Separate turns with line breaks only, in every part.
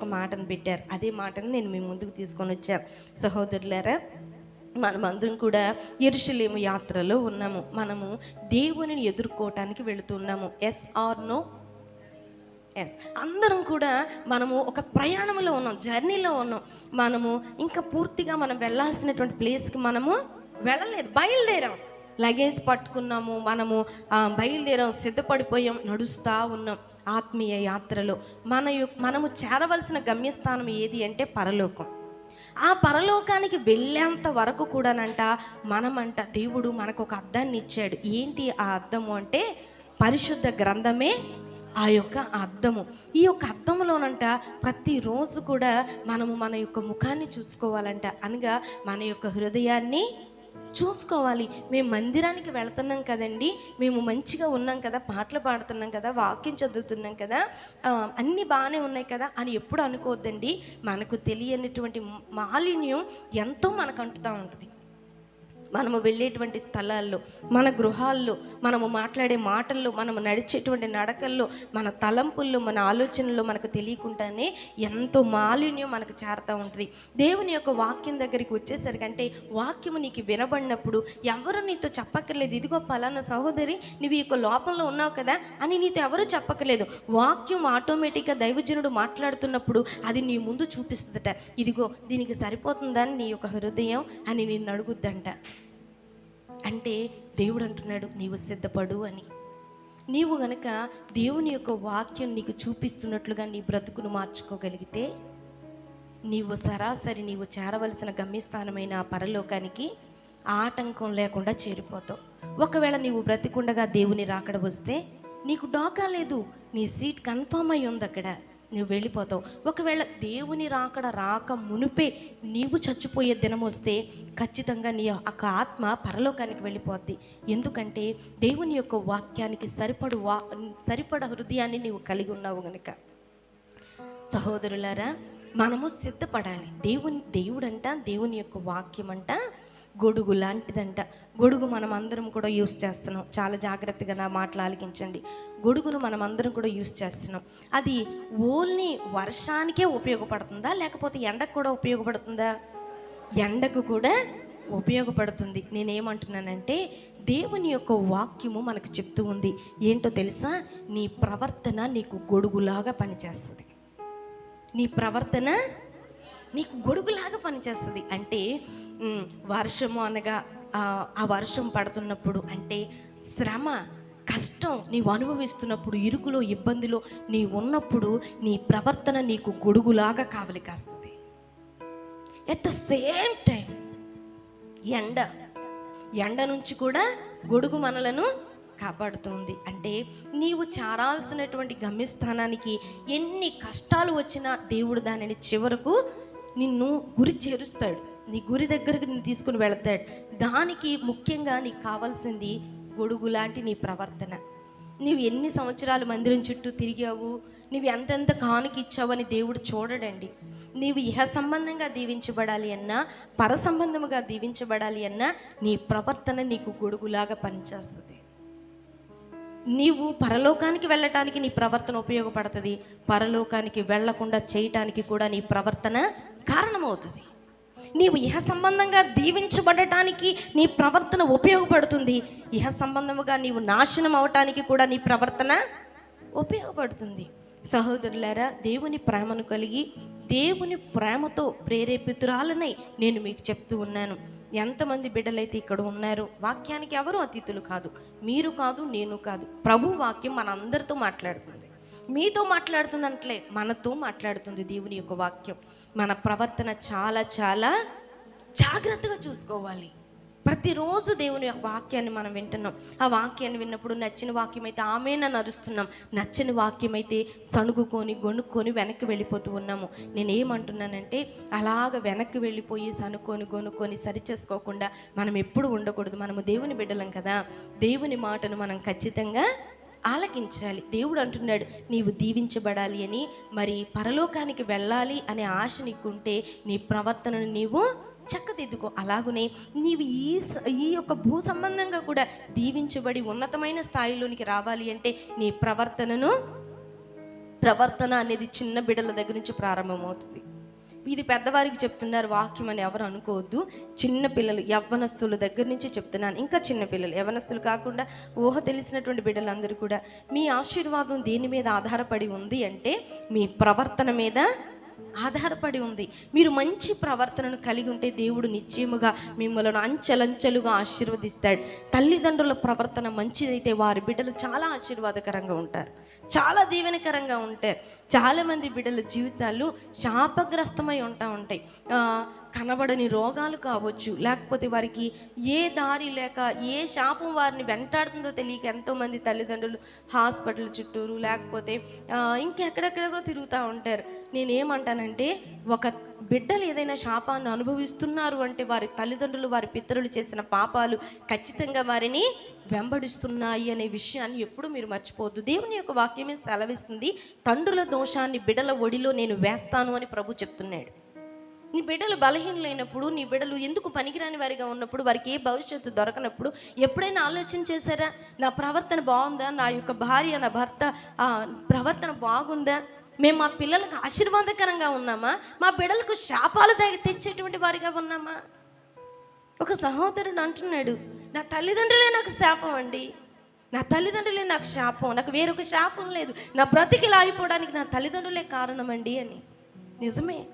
ఒక మాటను పెట్టారు. అదే మాటను నేను మీ ముందుకు తీసుకొని వచ్చాను సహోదరులారా మనమందరం కూడా ఇరుషులేము యాత్రలో ఉన్నాము. మనము దేవునిని ఎదుర్కోవటానికి వెళుతున్నాము. ఎస్ ఆర్ నో ఎస్ అందరం కూడా మనము ఒక ప్రయాణంలో ఉన్నాం జర్నీలో ఉన్నాం. మనము ఇంకా పూర్తిగా మనం వెళ్ళాల్సినటువంటి ప్లేస్కి మనము వెళ్ళలేదు బయలుదేరాం. లగేజ్ పట్టుకున్నాము మనము బయలుదేరాం సిద్ధపడిపోయాం నడుస్తూ ఉన్నాం ఆత్మీయ యాత్రలో. మన మనము చేరవలసిన గమ్యస్థానం ఏది అంటే పరలోకం. ఆ పరలోకానికి వెళ్ళేంత వరకు కూడానంట మనమంట దేవుడు మనకు ఒక అర్థాన్ని ఇచ్చాడు. ఏంటి ఆ అర్థము అంటే పరిశుద్ధ గ్రంథమే ఆ యొక్క అర్థము ఈ యొక్క అర్థంలోనంట ప్రతిరోజు కూడా మనము మన యొక్క ముఖాన్ని చూసుకోవాలంట. అనగా మన యొక్క హృదయాన్ని చూసుకోవాలి. మేము మందిరానికి వెళ్తున్నాం కదండి. మేము మంచిగా ఉన్నాం కదా. పాటలు పాడుతున్నాం కదా. వాక్యం చదువుతున్నాం కదా. అన్నీ బాగానే ఉన్నాయి కదా అని ఎప్పుడు అనుకోవద్దండి. మనకు తెలియనటువంటి మాలిన్యం ఎంతో మనకు అంటుతూ ఉంటుంది. మనము వెళ్ళేటువంటి స్థలాల్లో మన గృహాల్లో మనము మాట్లాడే మాటల్లో మనము నడిచేటువంటి నడకల్లో మన తలంపుల్లో మన ఆలోచనల్లో మనకు తెలియకుండానే ఎంతో మాలిన్యం మనకు చేరుతూ ఉంటుంది. దేవుని యొక్క వాక్యం దగ్గరికి వచ్చేసరికి అంటే వాక్యము నీకు వినబడినప్పుడు ఎవరు నీతో చెప్పక్కర్లేదు ఇదిగో పలానా సహోదరి నువ్వు ఈ యొక్క లోపంలో ఉన్నావు కదా అని నీతో ఎవరు చెప్పక్కర్లేదు. వాక్యం ఆటోమేటిక్గా దైవజనుడు మాట్లాడుతున్నప్పుడు అది నీ ముందు చూపిస్తుందట. ఇదిగో దీనికి సరిపోతుందని నీ యొక్క హృదయం అని నిన్ను అడుగుద్దంట. అంటే దేవుడు అంటున్నాడు నీవు సిద్ధపడు అని. నీవు గనక దేవుని యొక్క వాక్యం నీకు చూపిస్తున్నట్లుగా నీ బ్రతుకును మార్చుకోగలిగితే నీవు సరాసరి నీవు చేరవలసిన గమ్యస్థానమైన ఆ పరలోకానికి ఆటంకం లేకుండా చేరిపోతావు. ఒకవేళ నీవు బ్రతికుండగా దేవుని రాకడ వస్తే నీకు డోకా లేదు. నీ సీట్ కన్ఫామ్ అయి ఉంది అక్కడ. నువ్వు వెళ్ళిపోతావు. ఒకవేళ దేవుని రాకడ రాక మునిపే నీవు చచ్చిపోయే దినం వస్తే ఖచ్చితంగా నీ యొక్క ఆత్మ పరలోకానికి వెళ్ళిపోద్ది. ఎందుకంటే దేవుని యొక్క వాక్యానికి సరిపడు వా సరిపడ హృదయాన్ని నీవు కలిగి ఉన్నావు గనుక. సహోదరులారా మనము సిద్ధపడాలి. దేవుని దేవుడంట దేవుని యొక్క వాక్యం అంట గొడుగు లాంటిదంట. గొడుగు మనం అందరం కూడా యూస్ చేస్తున్నాం. చాలా జాగ్రత్తగా నా మాటలు ఆలకించండి. గొడుగును మనం అందరం కూడా యూస్ చేస్తున్నాం. అది ఓన్లీ వర్షానికే ఉపయోగపడుతుందా? లేకపోతే ఎండకు కూడా ఉపయోగపడుతుందా? ఎండకు కూడా ఉపయోగపడుతుంది. నేనేమంటున్నానంటే దేవుని యొక్క వాక్యము మనకు చెప్తూ ఉంది. ఏంటో తెలుసా? నీ ప్రవర్తన నీకు గొడుగులాగా పనిచేస్తుంది. నీ ప్రవర్తన నీకు గొడుగులాగా పనిచేస్తుంది. అంటే వర్షము అనగా ఆ, ఆ వర్షం పడుతున్నప్పుడు అంటే శ్రమ కష్టం నీవు అనుభవిస్తున్నప్పుడు ఇరుకులో ఇబ్బందిలో నీ ఉన్నప్పుడు నీ ప్రవర్తన నీకు గొడుగులాగా కావలి కాస్తుంది. ఎట్ ద సేమ్ టైం ఎండ. ఎండ నుంచి కూడా గొడుగు మనలను కాపాడుతుంది. అంటే నీవు చారాల్సినటువంటి గమ్యస్థానానికి ఎన్ని కష్టాలు వచ్చినా దేవుడు దానిని చివరకు నిన్ను గురి చేరుస్తాడు. నీ గురి దగ్గరకు నిన్ను తీసుకుని వెళతాడు. దానికి ముఖ్యంగా నీకు కావాల్సింది గొడుగు లాంటి నీ ప్రవర్తన. నీవు ఎన్ని సంవత్సరాలు మందిరం చుట్టూ తిరిగావు? నీవు ఎంతెంత కానుక ఇచ్చావని దేవుడు చూడడండి. నీవు ఇహ సంబంధంగా దీవించబడాలి అన్నా పర సంబంధముగా దీవించబడాలి అన్నా నీ ప్రవర్తన నీకు గొడుగులాగా పనిచేస్తుంది. నీవు పరలోకానికి వెళ్ళటానికి నీ ప్రవర్తన ఉపయోగపడుతుంది. పరలోకానికి వెళ్ళకుండా చేయటానికి కూడా నీ ప్రవర్తన కారణమవుతుంది. నీవు ఇహ సంబంధంగా దీవించబడటానికి నీ ప్రవర్తన ఉపయోగపడుతుంది. ఇహ సంబంధముగా నీవు నాశనం అవటానికి కూడా నీ ప్రవర్తన ఉపయోగపడుతుంది. సహోదరులారా దేవుని ప్రేమను కలిగి దేవుని ప్రేమతో ప్రేరేపితురాలనై నేను మీకు చెప్తూ ఉన్నాను. ఎంతమంది బిడ్డలైతే ఇక్కడ ఉన్నారు వాక్యానికి ఎవరు అతిథులు కాదు మీరు కాదు నేను కాదు. ప్రభు వాక్యం మనందరితో మాట్లాడుతుంది. మీతో మాట్లాడుతుందంటలే మనతో మాట్లాడుతుంది దేవుని యొక్క వాక్యం. మన ప్రవర్తన చాలా చాలా జాగ్రత్తగా చూసుకోవాలి. ప్రతిరోజు దేవుని యొక్క వాక్యాన్ని మనం వింటున్నాం. ఆ వాక్యాన్ని విన్నప్పుడు నచ్చిన వాక్యం అయితే ఆమెన నరుస్తున్నాం నచ్చని వాక్యం అయితే సణుగుకొని గొనుక్కొని వెనక్కి వెళ్ళిపోతూ ఉన్నాము. నేను ఏమంటున్నానంటే అలాగ వెనక్కి వెళ్ళిపోయి సనుకొని గొనుక్కొని సరిచేసుకోకుండా మనం ఎప్పుడు ఉండకూడదు. మనము దేవుని బిడ్డలం కదా. దేవుని మాటను మనం ఖచ్చితంగా ఆలకించాలి. దేవుడు అంటున్నాడు నీవు దీవించబడాలి అని మరి పరలోకానికి వెళ్ళాలి అనే ఆశ నీకుంటే నీ ప్రవర్తనను నీవు చక్కదిద్దుకో. అలాగునే నీవు ఈ స- ఈ యొక్క భూ సంబంధంగా కూడా దీవించబడి ఉన్నతమైన స్థాయిలోనికి రావాలి అంటే నీ ప్రవర్తనను ప్రవర్తన అనేది చిన్న బిడ్డల దగ్గర నుంచి ప్రారంభమవుతుంది. ఇది పెద్దవారికి చెప్తున్నారు వాక్యం అని ఎవరు అనుకోవద్దు. చిన్న పిల్లలు యవ్వనస్తుల దగ్గర నుంచి చెప్తున్నాను. ఇంకా చిన్న పిల్లలు యవ్వనస్తులు కాకుండా ఊహ తెలిసినటువంటి బిడ్డలందరూ కూడా మీ ఆశీర్వాదం దేని మీద ఆధారపడి ఉంది అంటే మీ ప్రవర్తన మీద ఆధారపడి ఉంది. మీరు మంచి ప్రవర్తనను కలిగి ఉంటే దేవుడు నిశ్చయముగా మిమ్మల్ని అంచెలంచెలుగా ఆశీర్వదిస్తాడు. తల్లిదండ్రుల ప్రవర్తన మంచిదైతే వారి బిడ్డలు చాలా ఆశీర్వాదకరంగా ఉంటారు. చాలా దీవెనకరంగా ఉంటారు. చాలామంది బిడ్డల జీవితాలు శాపగ్రస్తమై ఉంటా ఉంటాయి. కనబడని రోగాలు కావచ్చు లేకపోతే వారికి ఏ దారి లేక ఏ శాపం వారిని వెంటాడుతుందో తెలియక ఎంతోమంది తల్లిదండ్రులు హాస్పిటల్ చుట్టూరు లేకపోతే ఇంకెక్కడెక్కడ ఇంకెక్కడెక్కడెక్కడో తిరుగుతూ ఉంటారు. నేనేమంటానంటే ఒక బిడ్డలు ఏదైనా శాపాన్ని అనుభవిస్తున్నారు అంటే వారి తల్లిదండ్రులు వారి పితరులు చేసిన పాపాలు ఖచ్చితంగా వారిని వెంబడిస్తున్నాయి అనే విషయాన్ని ఎప్పుడు మీరు మర్చిపోవద్దు. దేవుని యొక్క వాక్యమే సెలవిస్తుంది తండ్రుల దోషాన్ని బిడ్డల ఒడిలో నేను వేస్తాను అని ప్రభు చెప్తున్నాడు. నీ బిడ్డలు బలహీనలైనప్పుడు నీ బిడ్డలు ఎందుకు పనికిరాని వారిగా ఉన్నప్పుడు వారికి ఏ భవిష్యత్తు దొరకనప్పుడు ఎప్పుడైనా ఆలోచన చేశారా? నా ప్రవర్తన బాగుందా? నా యొక్క భార్య నా భర్త ప్రవర్తన బాగుందా? మేము మా పిల్లలకు ఆశీర్వాదకరంగా ఉన్నామా? మా బిడ్డలకు శాపాలు తె- తెచ్చేటువంటి వారిగా ఉన్నామా? ఒక సహోదరుడు అంటున్నాడు నా తల్లిదండ్రులే నాకు శాపం అండి. నా తల్లిదండ్రులే నాకు శాపం. నాకు వేరొక శాపం లేదు. నా బ్రతికి లాగిపోవడానికి నా తల్లిదండ్రులే కారణమండి అని. నిజమే.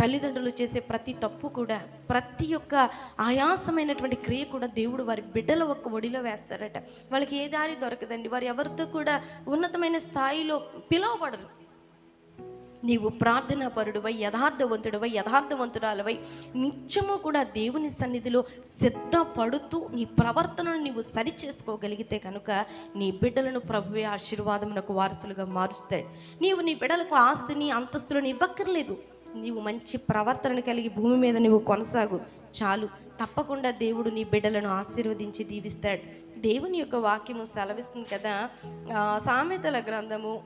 తల్లిదండ్రులు చేసే ప్రతి తప్పు కూడా ప్రతి ఒక్క ఆయాసమైనటువంటి క్రియ కూడా దేవుడు వారి బిడ్డల ఒక్క ఒడిలో వేస్తారట. వాళ్ళకి ఏ దారి దొరకదండి. వారు ఎవరితో కూడా ఉన్నతమైన స్థాయిలో పిలువబడరు. నీవు ప్రార్థనా పరుడువై యథార్థవంతుడివై యథార్థవంతురాలవై నిత్యము కూడా దేవుని సన్నిధిలో సిద్ధపడుతూ నీ ప్రవర్తనను నీవు సరి చేసుకోగలిగితే కనుక నీ బిడ్డలను ప్రభువే ఆశీర్వాదమునకు వారసులుగా మారుస్తాడు. నీవు నీ బిడ్డలకు ఆస్తిని అంతస్తులను ఇవ్వక్కర్లేదు. నీవు మంచి ప్రవర్తన కలిగి భూమి మీద నీవు కొనసాగు. చాలు. తప్పకుండా దేవుడు నీ బిడ్డలను ఆశీర్వదించి దీవిస్తాడు. దేవుని యొక్క వాక్యము సెలవిస్తుంది కదా సామెతల గ్రంథము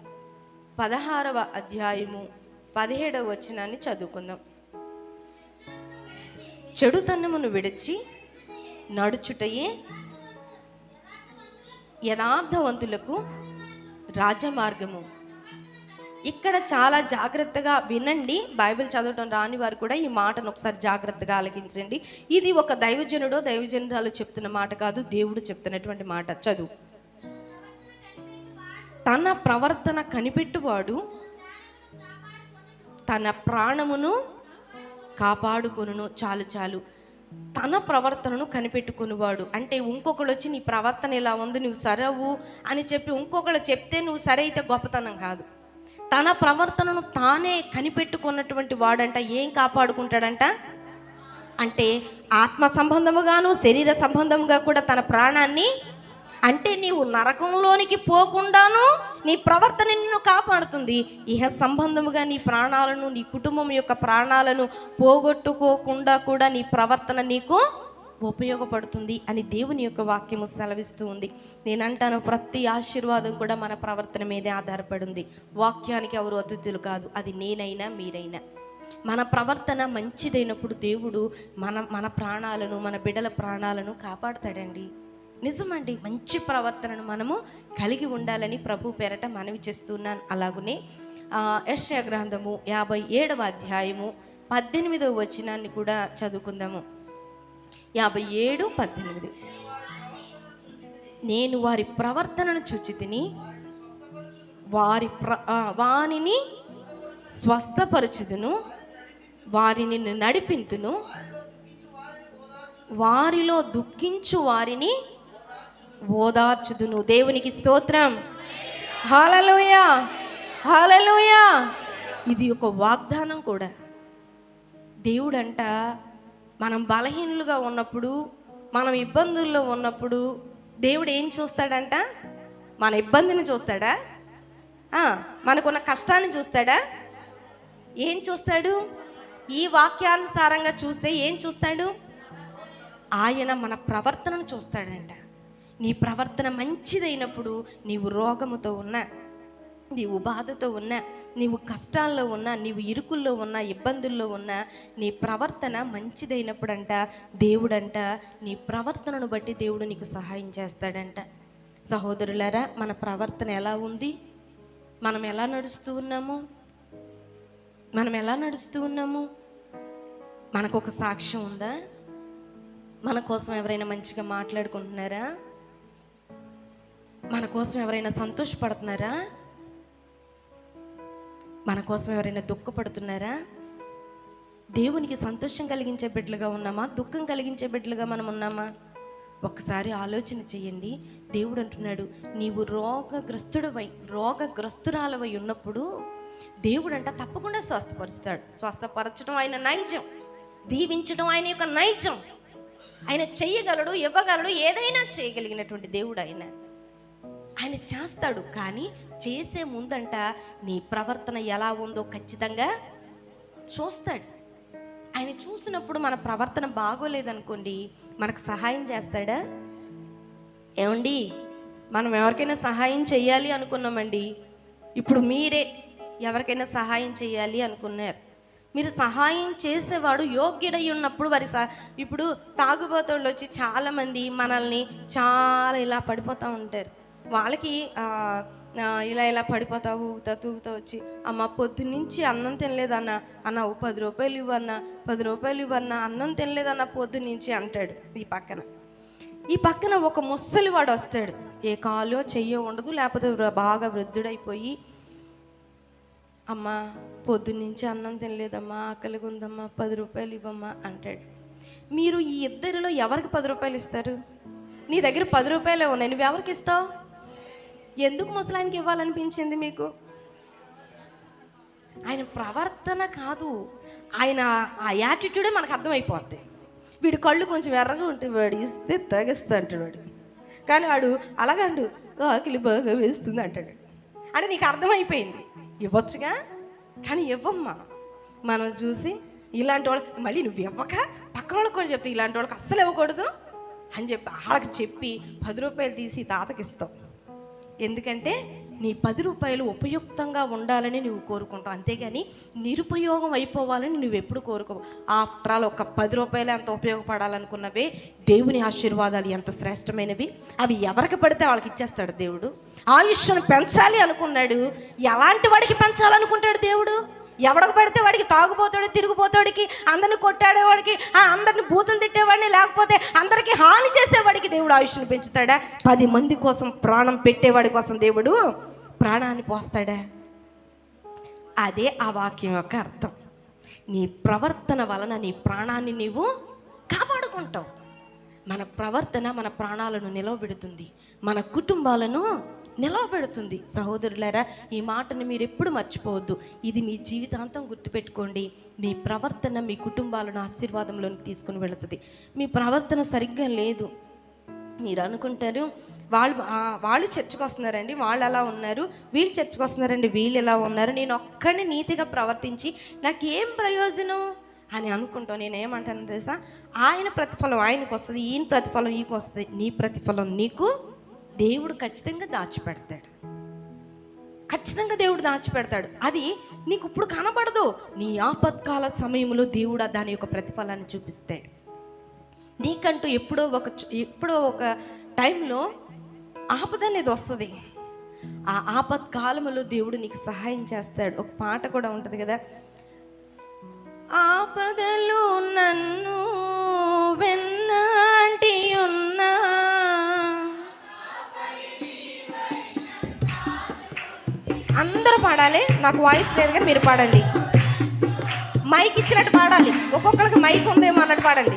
పదహారవ అధ్యాయము పదిహేడవ వచనాన్ని చదువుకుందాం. చెడుతనమును విడిచి నడుచుటయే యథార్థవంతులకు రాజమార్గము. ఇక్కడ చాలా జాగ్రత్తగా వినండి. బైబిల్ చదవటం రాని వారు కూడా ఈ మాటను ఒకసారి జాగ్రత్తగా ఆలకించండి. ఇది ఒక దైవజనుడో దైవజనురాలు చెప్తున్న మాట కాదు దేవుడు చెప్తున్నటువంటి మాట. చదువు. తన ప్రవర్తన కనిపెట్టువాడు తన ప్రాణమును కాపాడుకును చాలు చాలు. తన ప్రవర్తనను కనిపెట్టుకునేవాడు. అంటే ఇంకొకళ్ళు వచ్చి నీ ప్రవర్తన ఇలా ఉంది నువ్వు సరవు అని చెప్పి ఇంకొకళ్ళు చెప్తే నువ్వు సరైతే గొప్పతనం కాదు. తన ప్రవర్తనను తానే కనిపెట్టుకున్నటువంటి వాడంట ఏం కాపాడుకుంటాడంట? అంటే ఆత్మ సంబంధముగాను శరీర సంబంధముగా కూడా తన ప్రాణాన్ని అంటే నీవు నరకంలోనికి పోకుండాను నీ ప్రవర్తన నిన్ను కాపాడుతుంది. ఇహ సంబంధముగా నీ ప్రాణాలను నీ కుటుంబం యొక్క ప్రాణాలను పోగొట్టుకోకుండా కూడా నీ ప్రవర్తన నీకు ఉపయోగపడుతుంది అని దేవుని యొక్క వాక్యము సెలవిస్తూ ఉంది. నేనంటాను ప్రతి ఆశీర్వాదం కూడా మన ప్రవర్తన మీదే ఆధారపడింది. వాక్యానికి ఎవరు అతిథులు కాదు. అది నేనైనా మీరైనా. మన ప్రవర్తన మంచిదైనప్పుడు దేవుడు మన మన ప్రాణాలను మన బిడ్డల ప్రాణాలను కాపాడతాడండి. నిజమండి మంచి ప్రవర్తనను మనము కలిగి ఉండాలని ప్రభు పేరట మనవి చేస్తున్నాను. అలాగనే ఆ, గ్రంథము యాభై ఏడవ అధ్యాయము పద్దెనిమిదవ వచనాన్ని కూడా చదువుకుందాము. యాభై ఏడు పద్దెనిమిది. నేను వారి ప్రవర్తనను చూచి తిని వారి ప్ర ఆ, వానిని స్వస్థపరచుదును వారిని నడిపింతును వారిలో దుఃఖించు వారిని ఓదార్చుదును. దేవునికి స్తోత్రం. హాలలోయ హాలలోయ ఇది ఒక వాగ్దానం కూడా. దేవుడంట మనం బలహీనులుగా ఉన్నప్పుడు మనం ఇబ్బందుల్లో ఉన్నప్పుడు దేవుడు ఏం చూస్తాడంట? మన ఇబ్బందిని చూస్తాడా? మనకున్న కష్టాన్ని చూస్తాడా? ఏం చూస్తాడు? ఈ వాక్యానుసారంగా చూస్తే ఏం చూస్తాడు? ఆయన మన ప్రవర్తనను చూస్తాడంట. నీ ప్రవర్తన మంచిదైనప్పుడు నీవు రోగముతో ఉన్నా నీవు బాధతో ఉన్నా నీవు కష్టాల్లో ఉన్నా నీవు ఇరుకుల్లో ఉన్నా ఇబ్బందుల్లో ఉన్నా నీ ప్రవర్తన మంచిదైనప్పుడంట దేవుడంట నీ ప్రవర్తనను బట్టి దేవుడు నీకు సహాయం చేస్తాడంట. సహోదరులారా మన ప్రవర్తన ఎలా ఉంది? మనం ఎలా నడుస్తూ ఉన్నాము? మనం ఎలా నడుస్తూ ఉన్నాము? మనకు ఒక సాక్ష్యం ఉందా? మన కోసం ఎవరైనా మంచిగా మాట్లాడుకుంటున్నారా? మన కోసం ఎవరైనా సంతోషపడుతున్నారా? మన కోసం ఎవరైనా దుఃఖపడుతున్నారా? దేవునికి సంతోషం కలిగించే బిడ్డలుగా ఉన్నామా? దుఃఖం కలిగించే బిడ్డలుగా మనం ఉన్నామా? ఒక్కసారి ఆలోచన చేయండి. దేవుడు అంటున్నాడు నీవు రోగగ్రస్తుడవై రోగగ్రస్తురాలవై ఉన్నప్పుడు దేవుడు అంట తప్పకుండా స్వస్థపరుస్తాడు. స్వస్థపరచడం ఆయన నైజం. దీవించడం ఆయన యొక్క నైజం. ఆయన చేయగలడు ఇవ్వగలడు ఏదైనా చేయగలిగినటువంటి దేవుడు ఆయన. ఆయన చేస్తాడు కానీ చేసే ముందంట నీ ప్రవర్తన ఎలా ఉందో ఖచ్చితంగా చూస్తాడు. ఆయన చూసినప్పుడు మన ప్రవర్తన బాగోలేదనుకోండి మనకు సహాయం చేస్తాడా? ఏమండి? మనం ఎవరికైనా సహాయం చేయాలి అనుకున్నామండి ఇప్పుడు మీరే ఎవరికైనా సహాయం చేయాలి అనుకున్నారు. మీరు సహాయం చేసేవాడు యోగ్యుడై ఉన్నప్పుడు వారి సహ ఇప్పుడు తాగుబోతోళ్ళు వచ్చి చాలామంది మనల్ని చాలా ఇలా పడిపోతూ ఉంటారు. వాళ్ళకి ఇలా ఇలా పడిపోతా ఊగుతా తూగుతా వచ్చి అమ్మ పొద్దున్నుంచి అన్నం తినలేదన్న అన్న ఓ పది రూపాయలు ఇవ్వన్న పది రూపాయలు ఇవ్వన్న అన్నం తినలేదన్న పొద్దునుంచి అంటాడు ఈ పక్కన. ఈ పక్కన ఒక ముసలివాడు వస్తాడు. ఏ కాలో చెయ్యో ఉండదు లేకపోతే బాగా వృద్ధుడైపోయి అమ్మా పొద్దున్నుంచి అన్నం తినలేదమ్మా ఆకలిగా ఉందమ్మా పది రూపాయలు ఇవ్వమ్మా అంటాడు. మీరు ఈ ఇద్దరిలో ఎవరికి పది రూపాయలు ఇస్తారు? నీ దగ్గర పది రూపాయలే ఉన్నాయి నువ్వు ఎవరికి ఇస్తావు? ఎందుకు ముసలాయనకి ఇవ్వాలనిపించింది మీకు? ఆయన ప్రవర్తన కాదు. ఆయన ఆ యాటిట్యూడే మనకు అర్థమైపోద్ది. వీడు కళ్ళు కొంచెం ఎర్రగా ఉంటే వాడు ఇస్తే తగిస్తా అంటాడు వాడు కానీ వాడు అలాగండు ఆకలి బాగా వేస్తుంది అంటాడు. అంటే నీకు అర్థమైపోయింది. ఇవ్వచ్చుగా? కానీ ఇవ్వమ్మా. మనం చూసి ఇలాంటి వాళ్ళు మళ్ళీ నువ్వు ఇవ్వక? పక్కన వాళ్ళకి కూడా చెప్తే ఇలాంటి వాళ్ళకి అస్సలు ఇవ్వకూడదు? అని చెప్పి వాళ్ళకి చెప్పి పది రూపాయలు తీసి తాతకి ఇస్తావు ఎందుకంటే నీ పది రూపాయలు ఉపయుక్తంగా ఉండాలని నువ్వు కోరుకుంటావు. అంతేగాని నిరుపయోగం అయిపోవాలని నువ్వు ఎప్పుడు కోరుకోవు. ఆఫ్టర్ ఆల్ ఒక పది రూపాయలు ఎంత ఉపయోగపడాలనుకున్నవే దేవుని ఆశీర్వాదాలు ఎంత శ్రేష్టమైనవి. అవి ఎవరికి పడితే వాళ్ళకి ఇచ్చేస్తాడు దేవుడు. ఆయుష్ను పెంచాలి అనుకున్నాడు. ఎలాంటి వాడికి పెంచాలనుకుంటాడు దేవుడు? ఎవడకు పడితే వాడికి తాగుపోతాడు తిరిగిపోతాడికి అందరిని కొట్టాడేవాడికి ఆ అందరిని బూతులు తిట్టేవాడిని లేకపోతే అందరికీ హాని చేసేవాడికి దేవుడు ఆయుష్ను పెంచుతాడా? పది మంది కోసం ప్రాణం పెట్టేవాడి కోసం దేవుడు ప్రాణాన్ని పోస్తాడా? అదే ఆ వాక్యం యొక్క అర్థం. నీ ప్రవర్తన వలన నీ ప్రాణాన్ని నీవు కాపాడుకుంటావు. మన ప్రవర్తన మన ప్రాణాలను నిలవబెడుతుంది. మన కుటుంబాలను నిలవబెడుతుంది సహోదరులారా ఈ మాటను మీరు ఎప్పుడు మర్చిపోవద్దు. ఇది మీ జీవితాంతం గుర్తుపెట్టుకోండి. మీ ప్రవర్తన మీ కుటుంబాలను ఆశీర్వాదంలోనికి తీసుకుని వెళుతుంది. మీ ప్రవర్తన సరిగ్గా లేదు. మీరు అనుకుంటారు వాళ్ళు వాళ్ళు చర్చకు వస్తున్నారండి వాళ్ళు అలా ఉన్నారు వీళ్ళు చర్చకు వస్తున్నారండి వీళ్ళు ఎలా ఉన్నారు. నేను ఒక్కడిని నీతిగా ప్రవర్తించి నాకు ఏం ప్రయోజనం అని అనుకుంటాను నేను ఏమంటాను తెలుసా? ఆయన ప్రతిఫలం ఆయనకు వస్తుంది ఈయన ప్రతిఫలం ఈకు వస్తుంది. నీ ప్రతిఫలం నీకు దేవుడు ఖచ్చితంగా దాచిపెడతాడు. ఖచ్చితంగా దేవుడు దాచిపెడతాడు. అది నీకు ఇప్పుడు కనబడదు. నీ ఆపత్కాల సమయంలో దేవుడు దాని యొక్క ప్రతిఫలాన్ని చూపిస్తాడు. నీకంటూ ఎప్పుడో ఒక చు- ఎప్పుడో ఒక టైంలో ఆపద అనేది వస్తుంది. ఆ ఆపత్కాలంలో దేవుడు నీకు సహాయం చేస్తాడు. ఒక పాట కూడా ఉంటుంది కదా? ఆపదలు నన్ను వెన్నాంటి అందరూ పాడాలి. నాకు వాయిస్ లేదు కానీ మీరు పాడండి. మైక్ ఇచ్చినట్టు పాడాలి. ఒక్కొక్కరికి మైక్ ఉందేమో అన్నట్టు పాడండి.